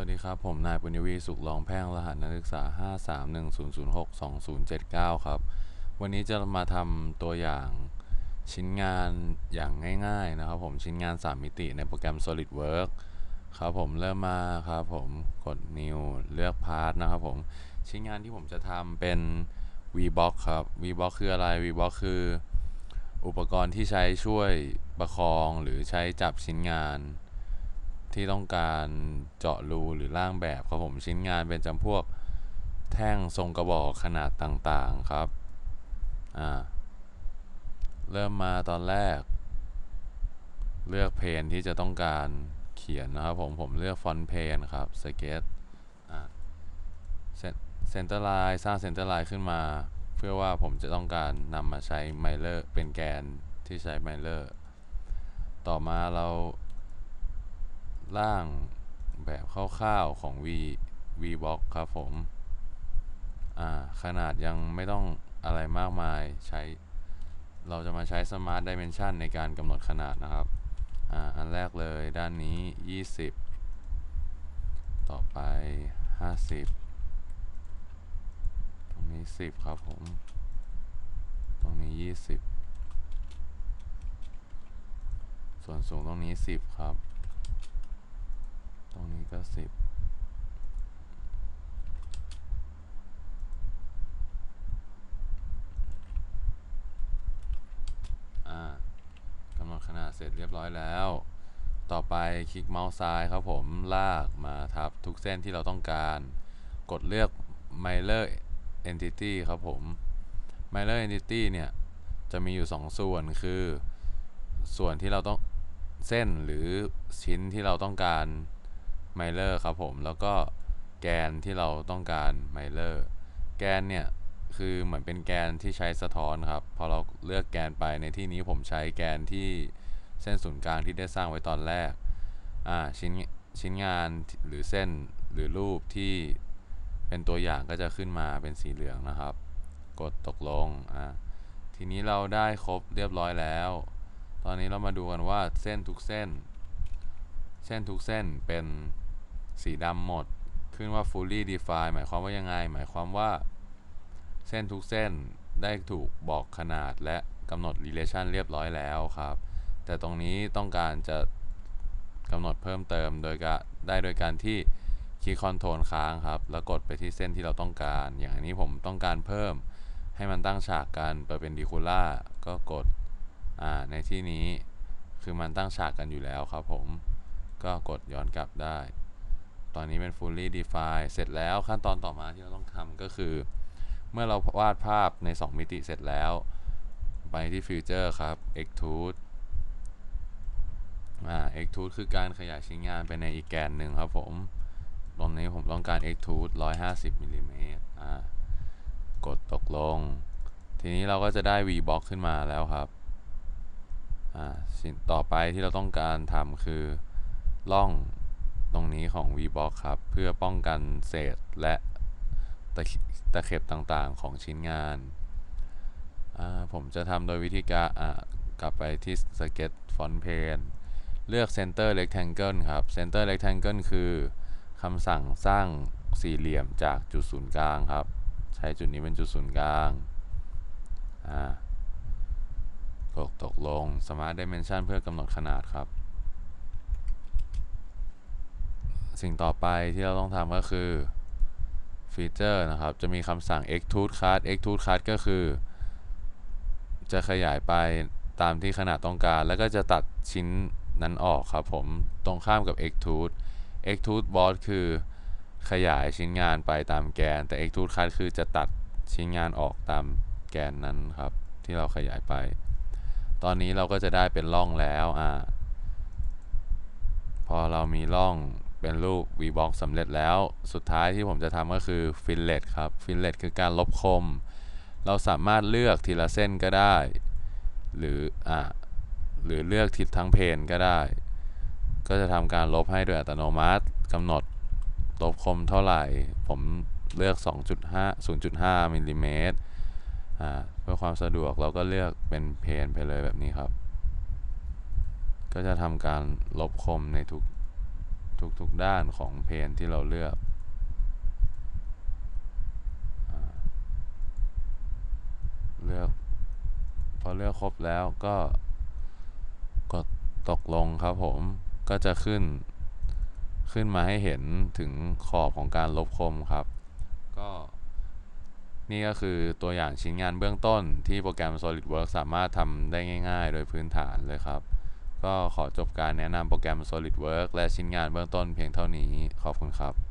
วัสดีครับ ผมนายปุญญวีสุขรองแพ่งรหัสนักศึกษา 5310062079 ครับ วันนี้จะมาทำตัวอย่างชิ้นงานอย่างง่ายๆนะครับผมชิ้นงาน 3 มิติในโปรแกรม SolidWorks ครับผมเริ่มมาครับผมกด New เลือก Part นะครับผมชิ้นงานที่ผมจะทำเป็น VBox ครับ VBox คืออะไร VBox คือ อุปกรณ์ที่ใช้ช่วยประคองหรือใช้จับชิ้นงาน ที่ต้องการเจาะรูหรือร่างแบบครับผมชิ้นงานเป็นจำพวกแท่งทรงกระบอกขนาดต่างๆครับอ่าเริ่มมาตอนแรก เลือกเพนที่จะต้องการเขียนนะครับผมผมเลือกฟอนต์เพนครับสเก็ตอ่าเซนเตอร์ไลน์สร้างเซนเตอร์ไลน์ขึ้นมา เพื่อว่าผมจะต้องการนำมาใช้ไมเลอร์เป็นแกนที่ใช้ไมเลอร์ต่อมาเรา ร่างแบบคร่าวๆของ V VBox ครับผม ขนาดยังไม่ต้องอะไรมากมายใช้ เราจะมาใช้ Smart Dimension ในการกำหนดขนาดนะครับออันแรกเลยด้านนี้ 20 ต่อไป 50 ตรงนี้ 10 ครับผม ตรงนี้ 20 ส่วนสูงตรงนี้ 10 ครับ นี้ก็สิบอ่ากำหนดขนาดเสร็จเรียบร้อยแล้ว ต่อไปคลิกเมาส์ซ้ายครับผมลากมาทับทุกเส้นที่เราต้องการ กดเลือก Miler Entity ครับผม Miler Entity เนี่ย จะมีอยู่ 2 ส่วนคือ ส่วนที่เราต้องเส้นหรือชิ้นที่เราต้องการ ไมเลอร์ครับผม แล้วก็แกนที่เราต้องการไมเลอร์แกนเนี่ยคือเหมือนเป็นแกนที่ใช้สะท้อนครับ พอเราเลือกแกนไปในที่นี้ผมใช้แกนที่เส้นศูนย์กลางที่ได้สร้างไว้ตอนแรกอ่าชิ้นชิ้นงานหรือเส้นหรือรูปที่เป็นตัวอย่างก็จะขึ้นมาเป็นสีเหลืองนะครับ กดตกลงอ่าทีนี้เราได้ครบเรียบร้อยแล้ว ตอนนี้เรามาดูกันว่าเส้นทุกเส้น เส้นทุกเส้นเป็น สีดำหมด ขึ้นว่า fully defined หมายความว่ายังไง หมายความว่า เส้นทุกเส้นได้ถูกบอกขนาดและกำหนด relation เรียบร้อยแล้วครับ แต่ตรงนี้ต้องการจะกำหนดเพิ่มเติมโดยการได้โดยการที่คีย์คอนโทรลค้างครับ แล้วกดไปที่เส้นที่เราต้องการ อย่างนี้ผมต้องการเพิ่มให้มันตั้งฉากกันเปเป็นดิคูล่าก็กดในที่นี้คือมันตั้งฉากกันอยู่แล้วครับผม ก็กดย้อนกลับได้ ตอนนี้เป็น fully defined เสร็จแล้วขั้นตอนต่อมาที่เราต้องทำก็คือ เมื่อเราวาดภาพใน 2 มิติเสร็จแล้ว ไปที่ Future ครับ Extrude อ่า Extrude คือการขยายชิ้นงานไปในอีกแกนหนึ่งครับผมตรงนี้ผมต้องการ Extrude 150มิลลิเมตรอ่ากดตกลง ทีนี้เราก็จะได้ V-box ขึ้นมาแล้วครับอ่าสิ่งต่อไปที่เราต้องการทำคือล่อง ตรงนี้ของ VBox ครับ เพื่อป้องกันเศษและตะตะเข็บต่างๆของชิ้นงาน ผมจะทำโดยวิธีการกลับไปที่ Sketch Font Pane เลือก Center Rectangle ครับ Center Rectangle คือคำสั่งสร้างสี่เหลี่ยมจากจุดศูนย์กลางครับ ใช้จุดนี้เป็นจุดศูนย์กลางกดตกลง Smart Dimension เพื่อกำหนดขนาดครับ สิ่งต่อไปที่เราต้องทำก็คือฟีเจอร์นะครับ จะมีคำสั่ง extrude cut extrude cut ก็คือ จะขยายไปตามที่ขนาดต้องการ แล้วก็จะตัดชิ้นนั้นออกครับผม ตรงข้ามกับ extrude extrude boss คือขยายชิ้นงานไปตามแกน แต่ extrude cut คือจะตัดชิ้นงานออกตามแกนนั้นครับ ที่เราขยายไป ตอนนี้เราก็จะได้เป็นร่องแล้วอ่าพอเรามีร่อง เป็นรูป VBox สำเร็จแล้ว สุดท้ายที่ผมจะทำก็คือ Fillet ครับ Fillet คือการลบคม เราสามารถเลือกทีละเส้นก็ได้ หรืออ่าหรือเลือกทิศทั้งเพนก็ได้ ก็จะทำการลบให้โดยอัตโนมัติกำหนดลบคมเท่าไหร่ ผมเลือก 2.5 0.5มิลลิเมตรเพื่อความสะดวกเราก็เลือกเป็นเพนไปเลยแบบนี้ครับ ก็จะทำการลบคมในทุก ทุกๆด้านของเพนที่เราเลือกอเลือก พอเลือกครบแล้วก็กดตกลงครับผมก็จะขึ้นขึ้นมาให้เห็นถึงขอบของการลบคมครับ ก็นี่ก็คือตัวอย่างชิ้นงานเบื้องต้นที่โปรแกรม SolidWorks สามารถทำได้ง่าย ๆ โดยพื้นฐานเลยครับ ก็ขอจบการแนะนำโปรแกรม SolidWorks และชิ้นงานเบื้องต้นเพียงเท่านี้ ขอบคุณครับ